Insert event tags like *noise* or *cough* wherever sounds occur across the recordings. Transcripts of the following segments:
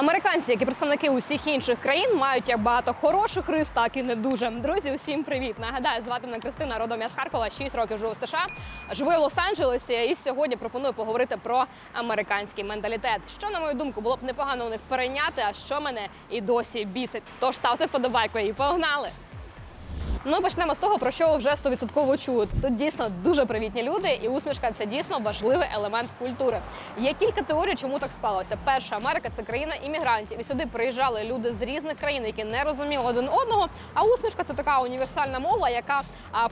Американці, як і представники усіх інших країн, мають як багато хороших рис, так і не дуже. Друзі, усім привіт! Нагадаю, звати мене Кристина, родом я з Харкова, 6 років живу в США. Живу в Лос-Анджелесі, і сьогодні пропоную поговорити про американський менталітет. Що, на мою думку, було б непогано у них перейняти, а що мене і досі бісить. Тож ставте вподобайку і погнали! Ну, почнемо з того, про що вже 100% чують. Тут дійсно дуже привітні люди, і усмішка це дійсно важливий елемент культури. Є кілька теорій, чому так склалося. Перша Америка це країна іммігрантів, і сюди приїжджали люди з різних країн, які не розуміли один одного. А усмішка це така універсальна мова, яка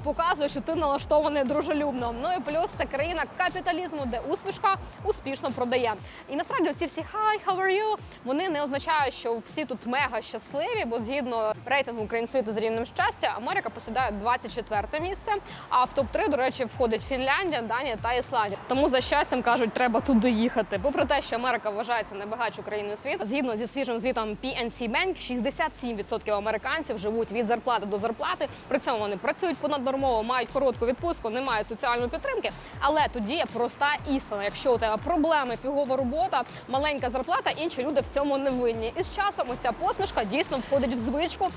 показує, що ти налаштований дружелюбно. Ну і плюс це країна капіталізму, де усмішка успішно продає. І насправді ці всі «Hi, how are you?» вони не означають, що всі тут мега щасливі, бо згідно рейтингу країн світу з рівнем щастя, Америка посідає 24 місце. А в топ 3 до речі, входить Фінляндія, Данія та Ісландія. Тому за щастям кажуть, треба туди їхати. Попри те, що Америка вважається найбагатшою країною світу, згідно зі свіжим звітом PNC Bank, 67% американців живуть від зарплати до зарплати. При цьому вони працюють понаднормово, мають коротку відпустку, не мають соціальної підтримки. Але тоді є проста істина. Якщо у тебе проблеми, фігова робота, маленька зарплата, інші люди в цьому не винні. І з часом оця посмішка дійсно входить в звичку.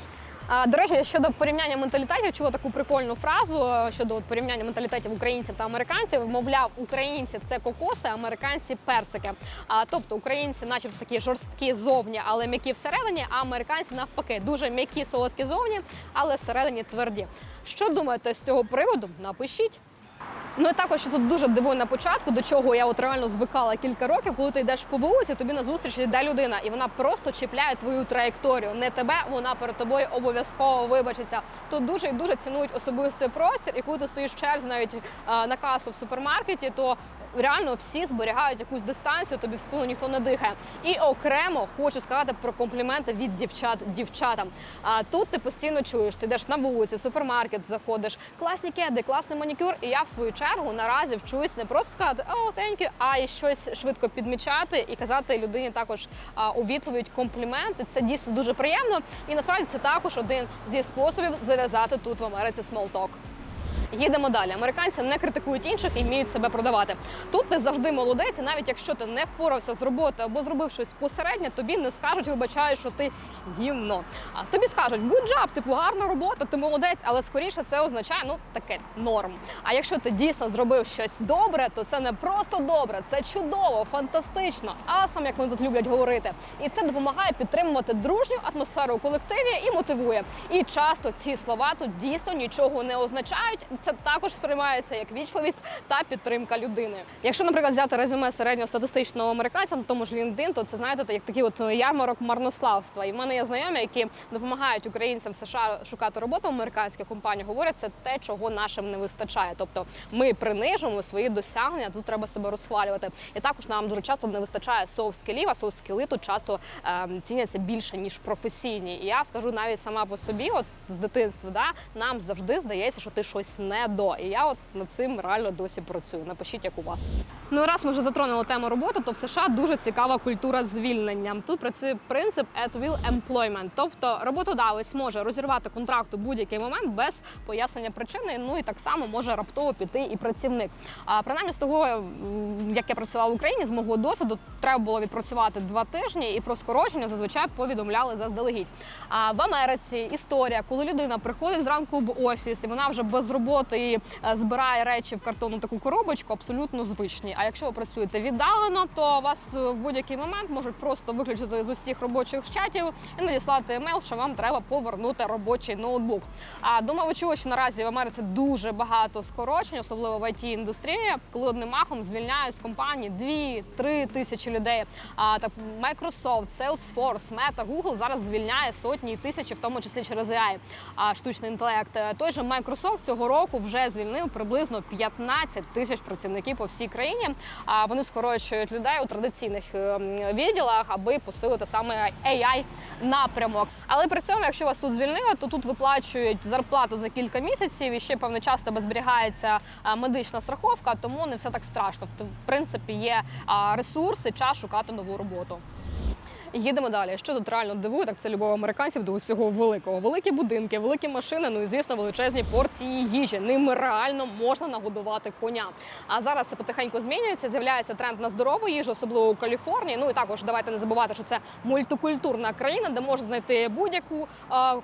До речі, щодо порівняння менталітетів, чула таку прикольну фразу е, щодо от порівняння менталітетів українців та американців. Мовляв, українці це кокоси, американці персики. А тобто українці, начебто такі жорсткі зовні, але м'які всередині, а американці навпаки дуже м'які, солодкі зовні, але всередині тверді. Що думаєте з цього приводу? Напишіть. Ну і також тут дуже дивує на початку, до чого я от реально звикала кілька років, коли ти йдеш по вулиці, тобі на зустріч йде людина, і вона просто чіпляє твою траєкторію. Не тебе, вона перед тобою обов'язково вибачиться. Тут дуже і дуже цінують особистий простір, і коли ти стоїш черзі навіть е, на касу в супермаркеті, то реально всі зберігають якусь дистанцію, тобі в спину ніхто не дихає. І окремо хочу сказати про компліменти від дівчат дівчатам. А тут ти постійно чуєш, ти йдеш на вулиці, в супермаркет заходиш, класні кеди, класний манікюр. І я в свою чергу наразі вчусь не просто сказати «О, thank you», а й щось швидко підмічати і казати людині також у відповідь компліменти. Це дійсно дуже приємно. І насправді це також один зі способів зав'язати тут в Америці talk. Їдемо далі. Американці не критикують інших і вміють себе продавати. Тут ти завжди молодець, і навіть якщо ти не впорався з роботою або зробив щось посереднє, тобі не скажуть, вибачаю, що ти гімно. А тобі скажуть good job, типу гарна робота, ти молодець, але скоріше це означає ну таке норм. А якщо ти дійсно зробив щось добре, то це не просто добре, це чудово, фантастично. Асам, як вони тут люблять говорити. І це допомагає підтримувати дружню атмосферу у колективі і мотивує. І часто ці слова тут дійсно нічого не означають. Це також сприймається як вічливість та підтримка людини. Якщо, наприклад, взяти резюме середньостатистичного американця на тому ж LinkedIn, то це знаєте, як такий от ярмарок марнославства. І в мене є знайомі, які допомагають українцям в США шукати роботу в американських компаніях. Говорять, це те, чого нашим не вистачає. Тобто ми принижуємо свої досягнення, тут треба себе розхвалювати. І також нам дуже часто не вистачає софт-скілів, а софт-скіли тут часто ем, ціняться більше ніж професійні. І я скажу навіть сама по собі, от з дитинства, да, нам завжди здається, що ти щось не до. І я от над цим реально досі працюю. Напишіть, як у вас. Ну раз ми вже затронули тему роботи, то в США дуже цікава культура звільнення. Тут працює принцип at will employment, тобто роботодавець може розірвати контракт у будь-який момент без пояснення причини. Ну і так само може раптово піти і працівник. А принаймні з того, як я працювала в Україні, з мого досвіду треба було відпрацювати два тижні, і про скорочення зазвичай повідомляли заздалегідь. А в Америці історія, коли людина приходить зранку в офіс, і вона вже без роботи і е, збирає речі в картонну таку коробочку, абсолютно звичні. А якщо ви працюєте віддалено, то вас е, в будь-який момент можуть просто виключити з усіх робочих чатів і надіслати емейл, що вам треба повернути робочий ноутбук. А думаю, ви чули, що наразі в Америці дуже багато скорочень, особливо в it індустрії, коли одним махом звільняють з компанії 2-3 тисячі людей. А так Microsoft, Salesforce, Meta, Google зараз звільняє сотні тисячі, в тому числі через AI, а, штучний інтелект. Е, Той же Microsoft цього року вже звільнив приблизно 15 тисяч працівників по всій країні. А вони скорочують людей у традиційних е, відділах, аби посилити саме AI напрямок. Але при цьому, якщо вас тут звільнили, то тут виплачують зарплату за кілька місяців і ще певний час тебе зберігається медична страховка, тому не все так страшно. В принципі, є ресурси, час шукати нову роботу. Їдемо далі. Що тут реально дивує, так це любов американців до усього великого. Великі будинки, великі машини, ну і звісно, величезні порції їжі. Ними реально можна нагодувати коня. А зараз це потихеньку змінюється. З'являється тренд на здорову їжу, особливо у Каліфорнії. Ну і також давайте не забувати, що це мультикультурна країна, де можна знайти будь-яку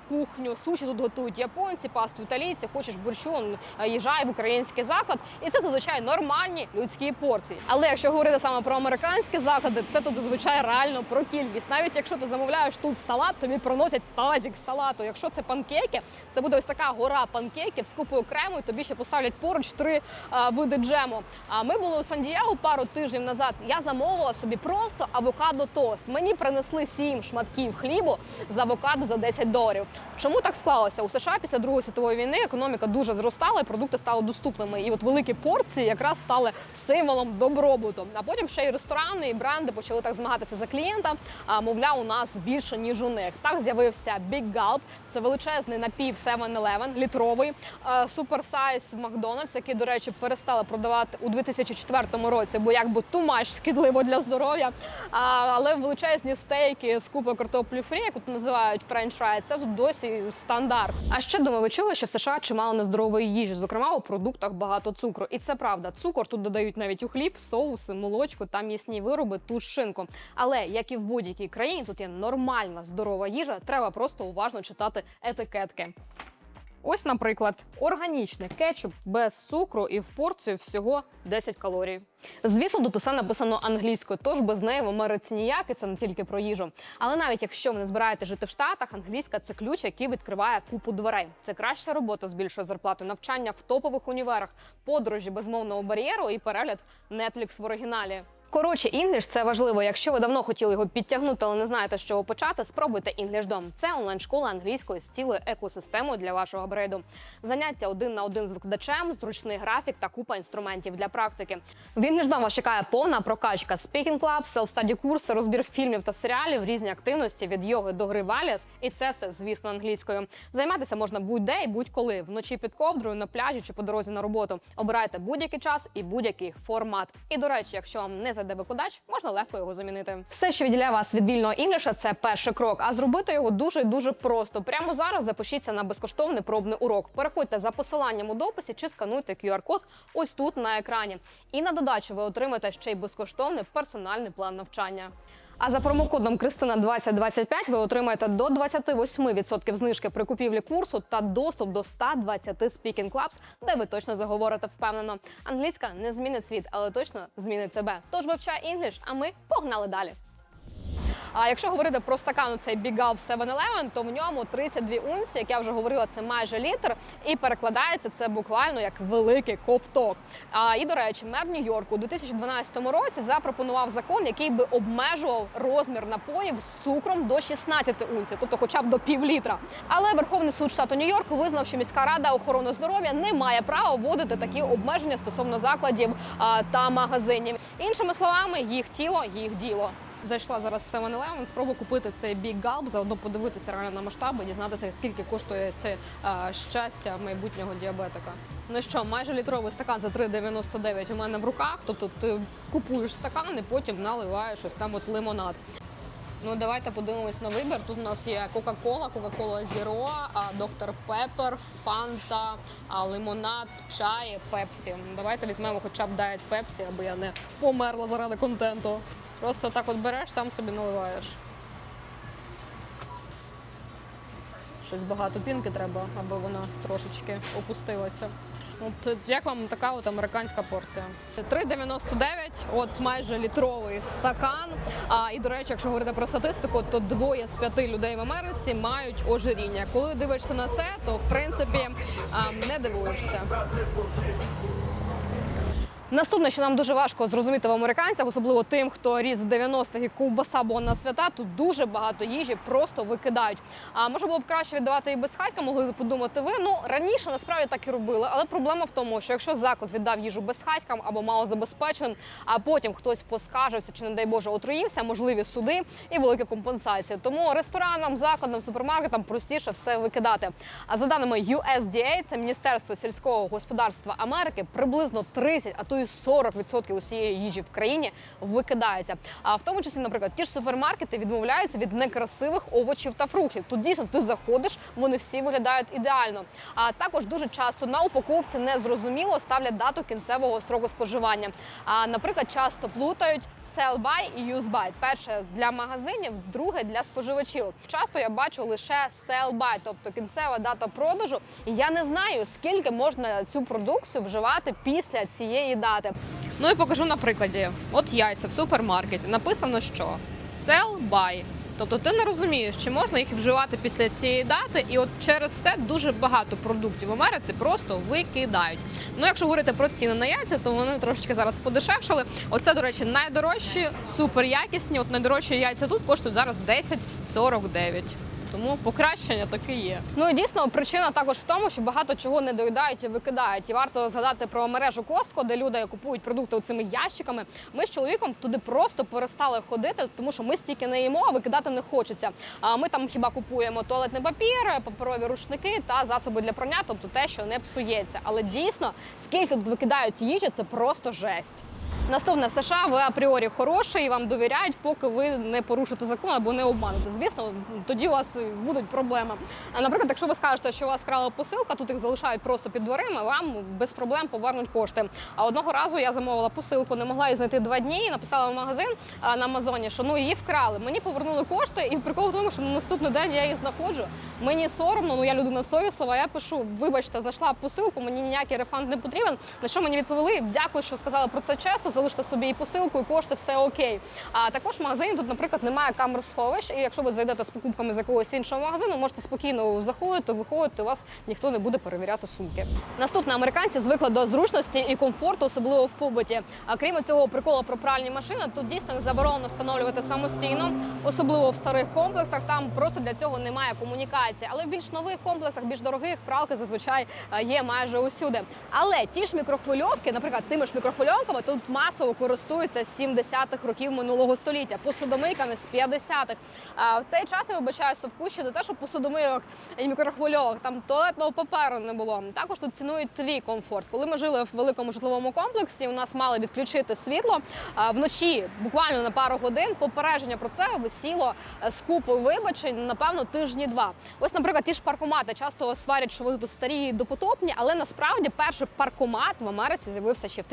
кухню. Суші тут готують японці, пасту італійці, хочеш борщу, їжджай в український заклад. І це зазвичай нормальні людські порції. Але якщо говорити саме про американські заклади, це тут зазвичай реально про кількість. Навіть якщо ти замовляєш тут салат, тобі приносять тазік салату. Якщо це панкейки, це буде ось така гора панкейків з купою крему, і тобі ще поставлять поруч три а, види джему. А ми були у Сан-Дієго пару тижнів назад. Я замовила собі просто авокадо тост. Мені принесли сім шматків хлібу з авокадо за 10 доларів. Чому так склалося? У США після Другої світової війни економіка дуже зростала, і продукти стали доступними. І от великі порції якраз стали символом добробуту. А потім ще й ресторани і бренди почали так змагатися за клієнта. Мовляв, у нас більше ніж у них. Так з'явився Big Gulp. Це величезний напів 7-Eleven, літровий е, суперсайз Макдональдс, який, до речі, перестали продавати у 2004 році, бо якби тумач шкідливо для здоров'я. Але величезні стейки з купою картоплі фрі, яку тут називають френч фрай, це тут досі стандарт. А ще думаю, ви чули, що в США чимало нездорової їжі, зокрема у продуктах багато цукру. І це правда. Цукор тут додають навіть у хліб, соуси, молочку та м'ясні вироби, ту шинку. Але як і в будь-якій країні, тут є нормальна здорова їжа. Треба просто уважно читати етикетки. Ось, наприклад, органічний кетчуп без цукру і в порцію всього 10 калорій. Звісно, тут усе написано англійською, тож без неї в Америці ніяк, і це не тільки про їжу. Але навіть якщо ви не збираєте жити в Штатах, англійська це ключ, який відкриває купу дверей. Це краща робота з більшою зарплатою, навчання в топових універах, подорожі без мовного бар'єру і перегляд Netflix в оригіналі. Коротше, інгліш це важливо. Якщо ви давно хотіли його підтягнути, але не знаєте, з чого почати, спробуйте EnglishDom. Це онлайн-школа англійської з цілою екосистемою для вашого апгрейду. Заняття один на один з викладачем, зручний графік та купа інструментів для практики. В EnglishDom вас чекає повна прокачка, speaking club, self-study курси, розбір фільмів та серіалів, різні активності від йоги до гри валіс. І це все, звісно, англійською. Займатися можна будь-де і будь-коли, вночі під ковдрою, на пляжі чи по дорозі на роботу. Обирайте будь-який час і будь-який формат. І до речі, якщо вам не зайде викладач, можна легко його замінити. Все, що відділяє вас від вільного інгліша, це перший крок. А зробити його дуже дуже просто. Прямо зараз запишіться на безкоштовний пробний урок. Переходьте за посиланням у дописі чи скануйте QR-код ось тут на екрані. І на додачу ви отримаєте ще й безкоштовний персональний план навчання. А за промокодом Кристина 2025 ви отримаєте до 28% знижки при купівлі курсу та доступ до 120 Speaking Clubs, де ви точно заговорите впевнено. Англійська не змінить світ, але точно змінить тебе. Тож вивчай інгліш, а ми погнали далі. А якщо говорити про стакан, цей Big Gulp 7-Eleven, то в ньому 32 унції, як я вже говорила, це майже літр, і перекладається це буквально як великий ковток. А і до речі, мер Нью-Йорку у 2012 році запропонував закон, який би обмежував розмір напоїв з цукром до 16 унцій, тобто хоча б до пів літра. Але Верховний суд штату Нью-Йорку визнав, що міська рада охорони здоров'я не має права вводити такі обмеження стосовно закладів та магазинів. Іншими словами, їх тіло, їх діло. Зайшла зараз в 7-Eleven, спробую купити цей Big Gulp, заодно подивитися реально на масштаби, дізнатися, скільки коштує це а, щастя майбутнього діабетика. Ну що, майже літровий стакан за 3,99 у мене в руках. Тобто ти купуєш стакан і потім наливаєш ось там от лимонад. Ну, давайте подивимось на вибір. Тут у нас є Кока-Кола, Кока-Кола Зіро, Доктор Пеппер, Фанта, лимонад, чай, Пепсі. Давайте візьмемо хоча б Diet Пепсі, аби я не померла заради контенту. Просто так от береш, сам собі наливаєш. Щось багато пінки треба, аби вона трошечки опустилася. От як вам така от американська порція? 3,99, от майже літровий стакан. А і до речі, якщо говорити про статистику, то двоє з п'яти людей в Америці мають ожиріння. Коли дивишся на це, то в принципі не дивуєшся. Наступне, що нам дуже важко зрозуміти в американцях, особливо тим, хто ріс в 90-х і ковбаса була на свята, тут дуже багато їжі просто викидають. А може було б краще віддавати і безхатька, могли б подумати ви. Ну раніше насправді так і робили, але проблема в тому, що якщо заклад віддав їжу безхатькам або малозабезпеченим, а потім хтось поскаржився чи, не дай Боже, отруївся, можливі суди і великі компенсації. Тому ресторанам, закладам, супермаркетам простіше все викидати. А за даними USDA, це Міністерство сільського господарства Америки, приблизно 30, а то і 40% усієї їжі в країні викидається. А в тому числі, наприклад, ті ж супермаркети відмовляються від некрасивих овочів та фруктів. Тут дійсно ти заходиш, вони всі виглядають ідеально. А також дуже часто на упаковці незрозуміло ставлять дату кінцевого строку споживання. А наприклад, часто плутають sell by і use by. Перше для магазинів, друге для споживачів. Часто я бачу лише sell by, тобто кінцева дата продажу. І я не знаю, скільки можна цю продукцію вживати після цієї дати. Ну і покажу на прикладі. От яйця в супермаркеті написано, що sell by. Тобто ти не розумієш, чи можна їх вживати після цієї дати, і от через це дуже багато продуктів в Америці просто викидають. Ну, якщо говорити про ціни на яйця, то вони трошечки зараз подешевшали. Оце, до речі, найдорожчі, супер якісні. От найдорожчі яйця тут коштують зараз 10,49. Тому покращення таки є. Ну і дійсно причина також в тому, що багато чого не доїдають і викидають. І варто згадати про мережу Костко, де люди купують продукти цими ящиками. Ми з чоловіком туди просто перестали ходити, тому що ми стільки не їмо, а викидати не хочеться. А ми там хіба купуємо туалетний папір, паперові рушники та засоби для прання, тобто те, що не псується. Але дійсно, скільки тут викидають їжі, це просто жесть. Наступне в США ви апріорі хороші і вам довіряють, поки ви не порушите закон або не обманете. Звісно, тоді у вас будуть проблеми. А наприклад, якщо ви скажете, що у вас крала посилка, тут їх залишають просто під дверима, вам без проблем повернуть кошти. А одного разу я замовила посилку, не могла її знайти два дні. Написала в магазин на Амазоні, що ну її вкрали. Мені повернули кошти, і прикол в тому, що на наступний день я її знаходжу. Мені соромно, ну я людина совіслива. Я пишу: вибачте, знайшла посилку, мені ніякий рефанд не потрібен. На що мені відповіли? Дякую, що сказали про це чесно. Залиште собі і посилку, і кошти, все окей. А також в магазині тут, наприклад, немає камер сховищ. І якщо ви зайдете з покупками з якогось іншого магазину, можете спокійно заходити, виходити. У вас ніхто не буде перевіряти сумки. Наступне американці звикли до зручності і комфорту, особливо в побуті. А крім цього приколу про пральні машини, тут дійсно заборонено встановлювати самостійно, особливо в старих комплексах. Там просто для цього немає комунікації. Але в більш нових комплексах, більш дорогих пралки зазвичай е, є майже усюди. Але ті ж мікрохвильовки, наприклад, тими ж мікрохвильовками тут масово користуються з 70-х років минулого століття, посудомийками з 50-х. А в цей час я вибачаюся в кущі не те, що посудомийок і мікрохвильовок, там туалетного паперу не було. Також тут цінують твій комфорт. Коли ми жили в великому житловому комплексі, у нас мали відключити світло вночі, буквально на пару годин. Попередження про це висіло е, з купою вибачень, напевно, тижні два. Ось, наприклад, ті ж паркомати часто сварять, що вони тут старі допотопні, але насправді перший паркомат в Америці з'явився ще в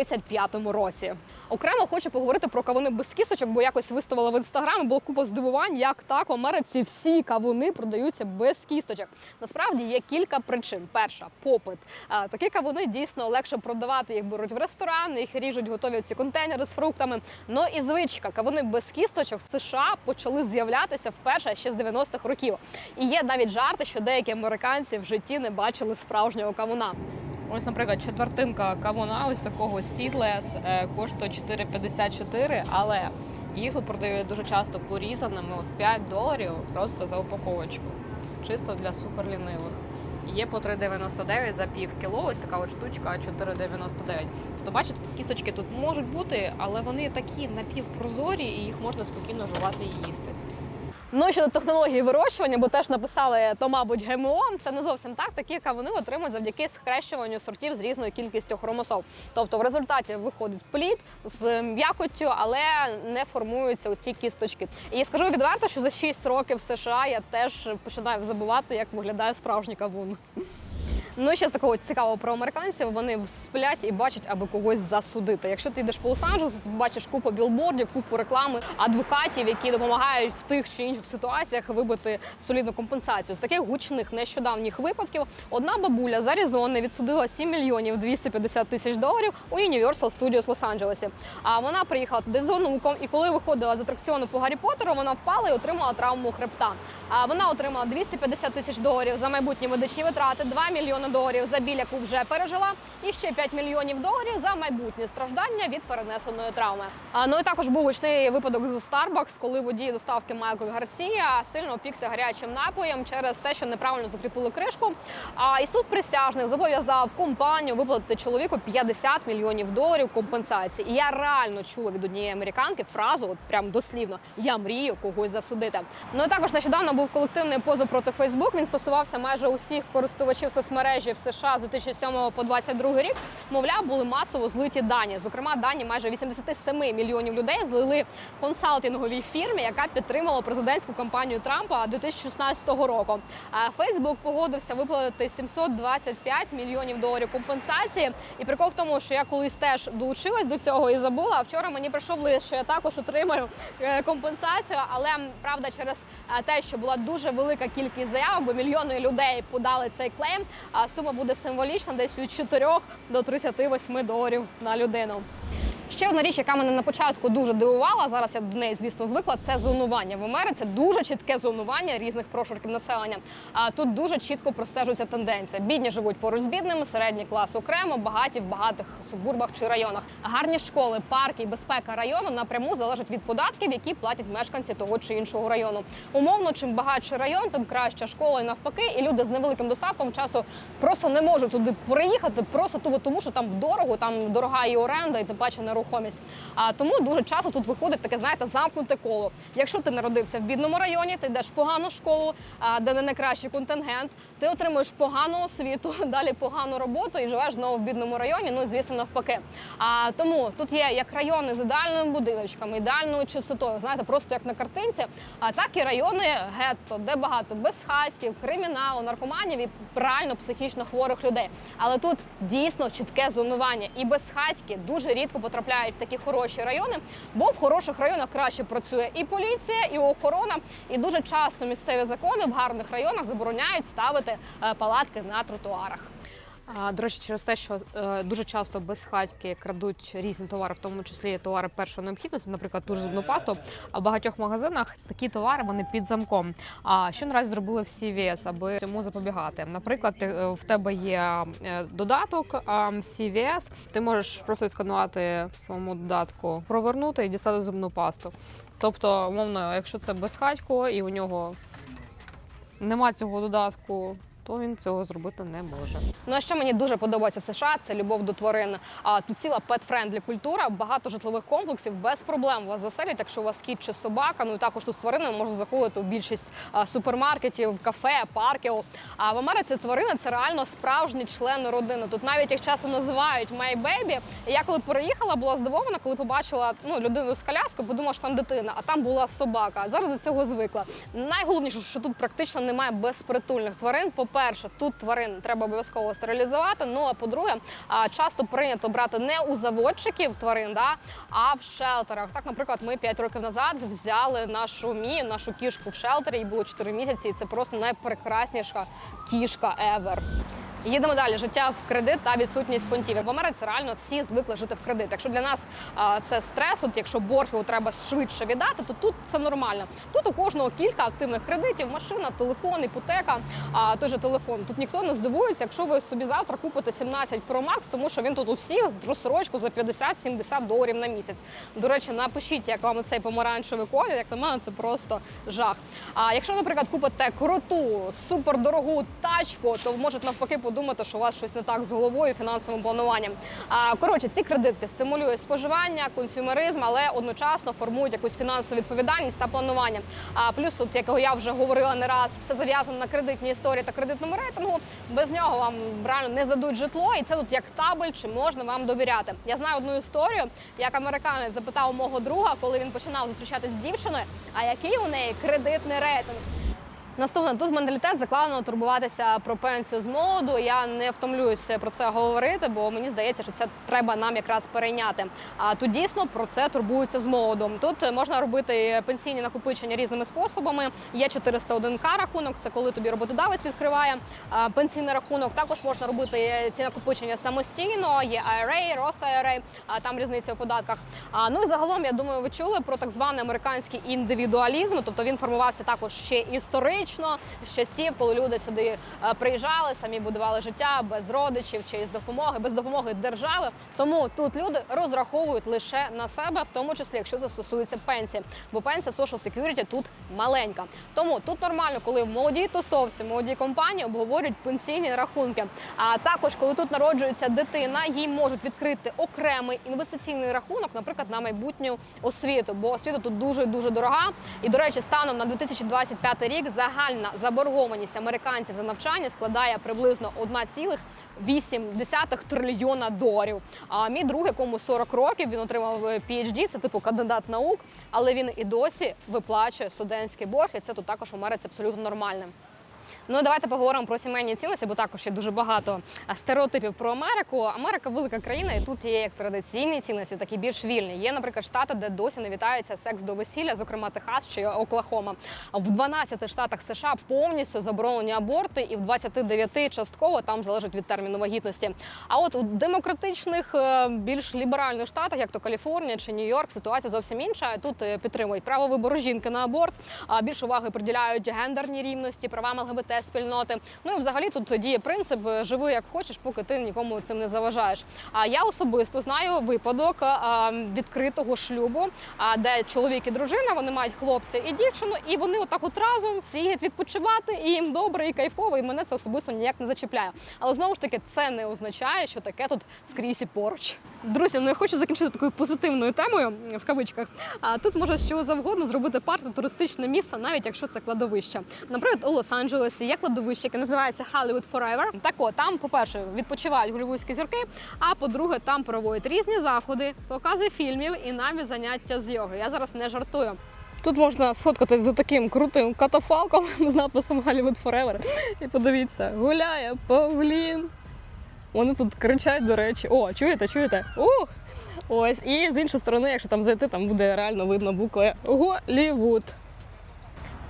1935 році. Окремо хочу поговорити про кавуни без кісточок, бо якось виставила в інстаграмі, було купа здивувань, як так в Америці всі кавуни продаються без кісточок. Насправді є кілька причин. Перша попит. А, Такі кавуни дійсно легше продавати. Їх беруть в ресторан, їх ріжуть, готові ці контейнери з фруктами. Ну і звичка, кавуни без кісточок в США почали з'являтися вперше ще з 90-х років. І є навіть жарти, що деякі американці в житті не бачили справжнього кавуна. Ось, наприклад, четвертинка кавуна, ось такого сідлес коштує 4,54, але їх тут продають дуже часто порізаними. От 5 доларів просто за упаковочку. Чисто для суперлінивих. Є по 3,99 за пів кіло, ось така от штучка 4,99. Тобто, бачите, кісточки тут можуть бути, але вони такі напівпрозорі, і їх можна спокійно жувати і їсти. Ну щодо технології вирощування, бо теж написали, то мабуть ГМО. Це не зовсім так. Такі кавуни отримують завдяки схрещуванню сортів з різною кількістю хромосом. Тобто в результаті виходить плід з м'якоттю, але не формуються оці кісточки. І скажу відверто, що за 6 років в США я теж починаю забувати, як виглядає справжній кавун. Ну ще з такого цікавого про американців. Вони сплять і бачать, аби когось засудити. Якщо ти йдеш по Лос-Анджелесу, ти бачиш купу білбордів, купу реклами, адвокатів, які допомагають в тих чи інших ситуаціях вибити солідну компенсацію. З таких гучних нещодавніх випадків одна бабуля з Аризони відсудила 7 мільйонів 250 тисяч доларів у Universal Studios Лос-Анджелесі. А вона приїхала туди з онуком, і коли виходила з атракціону по Гаррі Поттеру, вона впала і отримала травму хребта. А вона отримала 250 тисяч доларів за майбутні медичні витрати, 2 мільйони доларів за біль, яку вже пережила, і ще 5 мільйонів доларів за майбутнє страждання від перенесеної травми. А ну і також був гучний випадок з Starbucks, коли водій доставки Майкл Гарсія сильно опікся гарячим напоєм через те, що неправильно закріпили кришку. А і суд присяжних зобов'язав компанію виплатити чоловіку 50 мільйонів доларів компенсації. І я реально чула від однієї американки фразу, от прям дослівно я мрію когось засудити. Ну і також нещодавно був колективний позов проти Facebook. Він стосувався майже усіх користувачів соцмережі мережі в США з 2007 по 2022 рік, мовляв, були масово злиті дані. Зокрема, дані майже 87 мільйонів людей злили консалтинговій фірмі, яка підтримала президентську кампанію Трампа 2016 року. А Фейсбук погодився виплатити 725 мільйонів доларів компенсації. І прикол в тому, що я колись теж долучилась до цього і забула. А вчора мені прийшов лист, що я також отримаю е, компенсацію. Але правда, через е, те, що була дуже велика кількість заявок, бо мільйони людей подали цей клейм. А сума буде символічна, десь від 4 до 38 доларів на людину. Ще одна річ, яка мене на початку дуже дивувала, зараз я до неї, звісно, звикла, це зонування. В Америці дуже чітке зонування різних прошарків населення. А тут дуже чітко простежується тенденція. Бідні живуть поруч з бідними, середній клас окремо, багаті в багатих субурбах чи районах. Гарні школи, парки і безпека району напряму залежать від податків, які платять мешканці того чи іншого району. Умовно, чим багатший район, тим краща школа і навпаки. І люди з невеликим достатком часу просто не можуть туди переїхати, просто тому, що там дорого, там дорога і оренда, і тим паче нерухомість. А тому дуже часто тут виходить таке, знаєте, замкнуте коло. Якщо ти народився в бідному районі, ти йдеш в погану школу, де не найкращий контингент, ти отримуєш погану освіту, *laughs* далі погану роботу і живеш знову в бідному районі. Ну звісно, навпаки. А тому тут є як райони з ідеальними будиночками, ідеальною чистотою, знаєте, просто як на картинці, а так і райони гетто, де багато безхатьків, криміналу, наркоманів і реально психічно хворих людей. Але тут дійсно чітке зонування. І безхатьки дуже рідко потрапляють в такі хороші райони, бо в хороших районах краще працює і поліція, і охорона. І дуже часто місцеві закони в гарних районах забороняють ставити е, палатки на тротуарах. До речі, через те, що е, дуже часто безхатьки крадуть різні товари, в тому числі товари першої необхідності, наприклад, ту ж зубну пасту. А в багатьох магазинах такі товари вони під замком. А що наразі зробили в CVS, аби цьому запобігати? Наприклад, е, в тебе є е, додаток CVS, ти можеш просто відсканувати своєму додатку, провернути і дістати зубну пасту. Тобто, умовно, якщо це безхатько і у нього нема цього додатку. То він цього зробити не може. Ну а що мені дуже подобається в США, це любов до тварин. А тут ціла пет-френдлі культура, багато житлових комплексів без проблем вас заселять, якщо у вас кіт чи собака. Ну і також тут з тваринами можна заходити в більшість супермаркетів, кафе, парків. А в Америці тварини це реально справжні члени родини. Тут навіть їх часто називають «my baby». Я коли переїхала, була здивована, коли побачила ну людину з коляскою, подумала, що там дитина, а там була собака. Зараз до цього звикла. Найголовніше, що тут практично немає безпритульних тварин. По-перше, тут тварин треба обов'язково стерилізувати. Ну а по-друге, часто прийнято брати не у заводчиків тварин, да, а в шелтерах. Так, наприклад, ми 5 років назад взяли нашу мію, нашу кішку в шелтері, їй було 4 місяці, і це просто найпрекрасніша кішка ever. Їдемо далі. Життя в кредит та відсутність понтів. В Америці реально всі звикли жити в кредит. Якщо для нас а, це стрес, от якщо борг його треба швидше віддати, то тут це нормально. Тут у кожного кілька активних кредитів: машина, телефон, іпотека, а той же телефон. Тут ніхто не здивується, якщо ви собі завтра купите 17 Pro Max, тому що він тут у всіх в розсрочку за 50-70 доларів на місяць. До речі, напишіть, як вам цей помаранчевий колір. Як на мене, це просто жах. А якщо, наприклад, купите круту, супердорогу тачку, то можуть навпаки подумати, що у вас щось не так з головою, фінансовим плануванням. Коротше, ці кредитки стимулюють споживання, консюмеризм, але одночасно формують якусь фінансову відповідальність та планування. А плюс тут, якого я вже говорила не раз, все зав'язано на кредитній історії та кредитному рейтингу. Без нього вам реально не здадуть житло, і це тут як табель, чи можна вам довіряти. Я знаю одну історію, як американець запитав мого друга, коли він починав зустрічатися з дівчиною, а який у неї кредитний рейтинг. Наступне тут менталітет закладено турбуватися про пенсію з молоду. Я не втомлююся про це говорити, бо мені здається, що це треба нам якраз перейняти. А тут дійсно про це турбуються з молоду. Тут можна робити пенсійні накопичення різними способами. Є 401к рахунок, це коли тобі роботодавець відкриває пенсійний рахунок. Також можна робити ці накопичення самостійно. Є IRA, Roth IRA, там різниця у податках. А ну і загалом, я думаю, ви чули про так званий американський індивідуалізм. Тобто він формувався також ще історично з часів, коли люди сюди е, приїжджали, самі будували життя без родичів чи з допомоги, без допомоги держави. Тому тут люди розраховують лише на себе, в тому числі, якщо це стосується пенсії. Бо пенсія Social Security тут маленька. Тому тут нормально, коли в молодій тусовці, молодій компанії обговорюють пенсійні рахунки. А також, коли тут народжується дитина, їй можуть відкрити окремий інвестиційний рахунок, наприклад, на майбутню освіту. Бо освіта тут дуже дуже дорога. І до речі, станом на 2025 рік загальна загальна заборгованість американців за навчання складає приблизно 1,8 трильйона доларів. А мій друг, якому 40 років, він отримав е, PhD, це типу кандидат наук, але він і досі виплачує студентський борг, і це тут також у Америці абсолютно нормально. Ну, давайте поговоримо про сімейні цінності, бо також є дуже багато стереотипів про Америку. Америка велика країна, і тут є як традиційні цінності, так і більш вільні. Є, наприклад, штати, де досі не вітається секс до весілля, зокрема Техас чи Оклахома. В 12 штатах США повністю заборонені аборти, і в 29 частково там залежить від терміну вагітності. А от у демократичних, е, більш ліберальних штатах, як то Каліфорнія чи Нью-Йорк, ситуація зовсім інша. Тут е, підтримують право вибору жінки на аборт, а більше уваги приділяють гендерній рівності, правам ЛГБТ спільноти. Ну і взагалі тут діє принцип е, живи як хочеш, поки ти нікому цим не заважаєш. А я особисто знаю випадок відкритого шлюбу, де чоловік і дружина вони мають хлопця і дівчину, і вони отак от разом всі їдуть відпочивати, і їм добре і кайфово, і мене це особисто ніяк не зачіпляє. Але знову ж таки, це не означає, що таке тут скрізь і поруч. Друзі, ну я хочу закінчити такою позитивною темою в кавичках. А тут може що завгодно зробити парк туристичне місце, навіть якщо це кладовище. Наприклад, у Лос-Анджелесі є кладовище, яке називається Hollywood Forever. Так от, там, по-перше, відпочивають голівудські зірки. А по-друге, там проводять різні заходи, покази фільмів і навіть заняття з йоги. Я зараз не жартую. Тут можна сфоткатись з таким крутим катафалком *laughs* з написом Hollywood Forever. І подивіться, гуляє павлін. Вони тут кричать, до речі. О, чуєте, чуєте? Ух! Ось. І з іншої сторони, якщо там зайти, там буде реально видно букви Голівуд.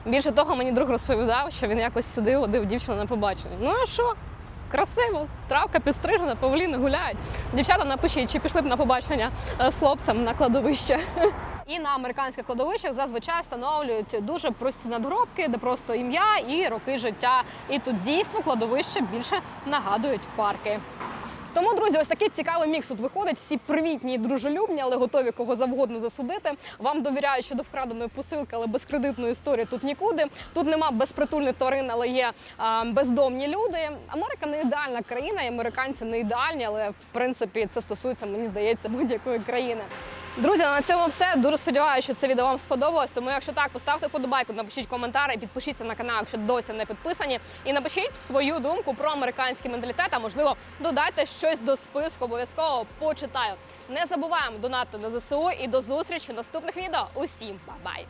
Більше того, мені друг розповідав, що він якось сюди водив дівчину на побачення. Ну а що? Красиво, травка підстрижена, павліни гуляють. Дівчата, напишіть, чи пішли б на побачення е, з хлопцем на кладовище. *laughs* І на американських кладовищах зазвичай встановлюють дуже прості надгробки, де просто ім'я і роки життя. І тут дійсно кладовища більше нагадують парки. Тому, друзі, ось такий цікавий мікс тут виходить. Всі привітні і дружелюбні, але готові кого завгодно засудити. Вам довіряю щодо вкраденої посилки, але без кредитної історії тут нікуди. Тут нема безпритульних тварин, але є а, бездомні люди. Америка не ідеальна країна, і американці не ідеальні, але в принципі це стосується, мені здається, будь-якої країни. Друзі, на цьому все. Дуже сподіваюся, що це відео вам сподобалось. Тому, якщо так, поставте подобайку, напишіть коментар і підпишіться на канал, якщо досі не підписані. І напишіть свою думку про американський менталітет. А можливо, додайте щось до списку. Обов'язково почитаю. Не забуваємо донати на ЗСУ і до зустрічі в наступних відео. Усім па-бай!